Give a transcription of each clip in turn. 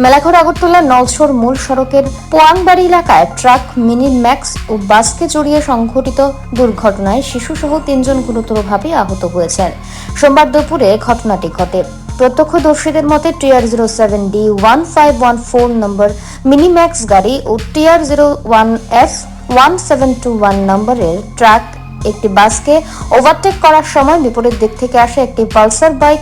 মেলাঘর আগরতলা নলছর মূল সড়কের পোয়াংবাড়ি এলাকায় ট্রাক, মিনি ম্যাক্স ও বাসকে জড়িয়ে সংঘটিত দুর্ঘটনায় শিশুসহ তিনজন গুরুতরভাবে আহত হয়েছেন। সোমবার দুপুরে ঘটনাটি ঘটে। প্রত্যক্ষদর্শীদের মতে TR zero seven D one five one four নম্বর মিনিম্যাক্স গাড়ি ও TR zero one F one seven two one নম্বরের ট্রাক একটি বাসকে ওভারটেক করার সময় বিপরীত দিক থেকে আসে একটি পালসার বাইক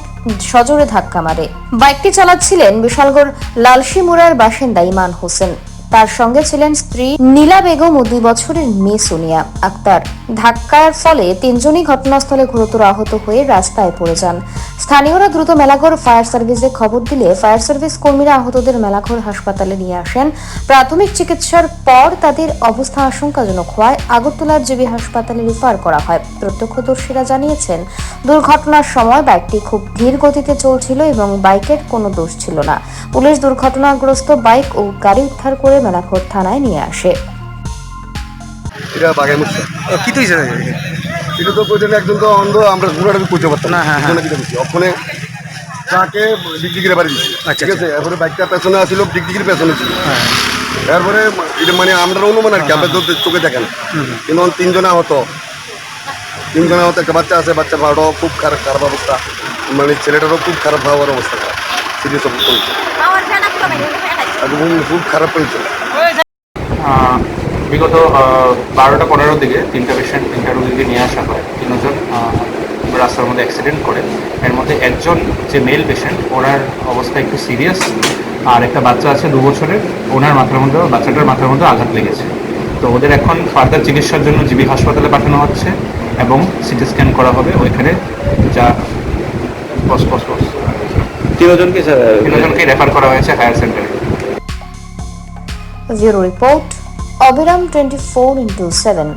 সজোরে ধাক্কা মারে। বাইকটি চালাচ্ছিলেন বিশালগড় লালসিমুরার বাসিন্দা ইমান হোসেন। তার সঙ্গে ছিলেন স্ত্রী নীলা বেগম ও দুই বছরের মেয়ে সোনিয়া। আক্তার। ধাক্কার ফলে তিনজনই ঘটনাস্থলে গুরুতর আহত হয়ে রাস্তায় পড়ে যান। স্থানীয়রা দ্রুত মেলাঘর ফায়ার সার্ভিসে খবর দিলে ফায়ার সার্ভিস কর্মীরা আহতদের মেলাঘর হাসপাতালে নিয়ে আসেন। প্রাথমিক চিকিৎসার পর তাদের অবস্থা আশঙ্কাজনক হওয়ায় আগরতলার জিবি হাসপাতালে রিফার করা হয়। প্রত্যক্ষদর্শীরা জানিয়েছেন, দুর্ঘটনার সময় বাইকটি খুব ধীর গতিতে চলছিল এবং বাইকের কোনো দোষ ছিল না। পুলিশ দুর্ঘটনাগ্রস্ত বাইক ও গাড়ি উদ্ধার করে মেলাঘর থানায় নিয়ে আসে। এটা বাগাই মুখটা ও, কি এটা তো কইতে একজন তো অন্ধ আমরা ঘুরাটা কইতে পারতাম না, হ্যাঁ, হ্যাঁ। ওখানে বাড়ি দিচ্ছে আচ্ছা, ঠিক আছে এরপরে বাইকটা পেছনে আসছিল পেছনে ছিল। হ্যাঁ এরপরে এটা মানে আমরা অনুমান আর কি আমরা তো চোখে দেখেন। কিন্তু তিনজনে আহত। তিনজনে আহত একটা বাচ্চা আছে বাচ্চা ভাড়াও খুব খারাপ খারাপ অবস্থা। মানে ছেলেটারও খুব খারাপ হওয়ার অবস্থা। সিরিয়াস অবস্থা। খুব খারাপ হয়েছে। আহ, বিগত বারোটা পনেরোর দিকে তিনটা পেশেন্ট তিনটা রোগীকে নিয়ে আসা হয়। তিনজন রাস্তার মধ্যে অ্যাক্সিডেন্ট করে। এর মধ্যে একজন যে মেল পেশেন্ট ওনার অবস্থা একটু সিরিয়াস আর একটা বাচ্চা আছে দু বছরের ওনার মাথার মধ্যে বাচ্চাটার মাথার মধ্যে আঘাত লেগেছে। তো ওদের এখন ফার্দার চিকিৎসার জন্য জিবি হাসপাতালে পাঠানো হচ্ছে এবং সিটি স্ক্যান করা হবে ওইখানে যা পস পস পস তিনজনকে তিনজনকে রেফার করা হয়েছে হায়ার সেন্টারে ব্যুরো রিপোর্ট অবিরাম টোয়েন্টি ফোর ইন্টু সেভেন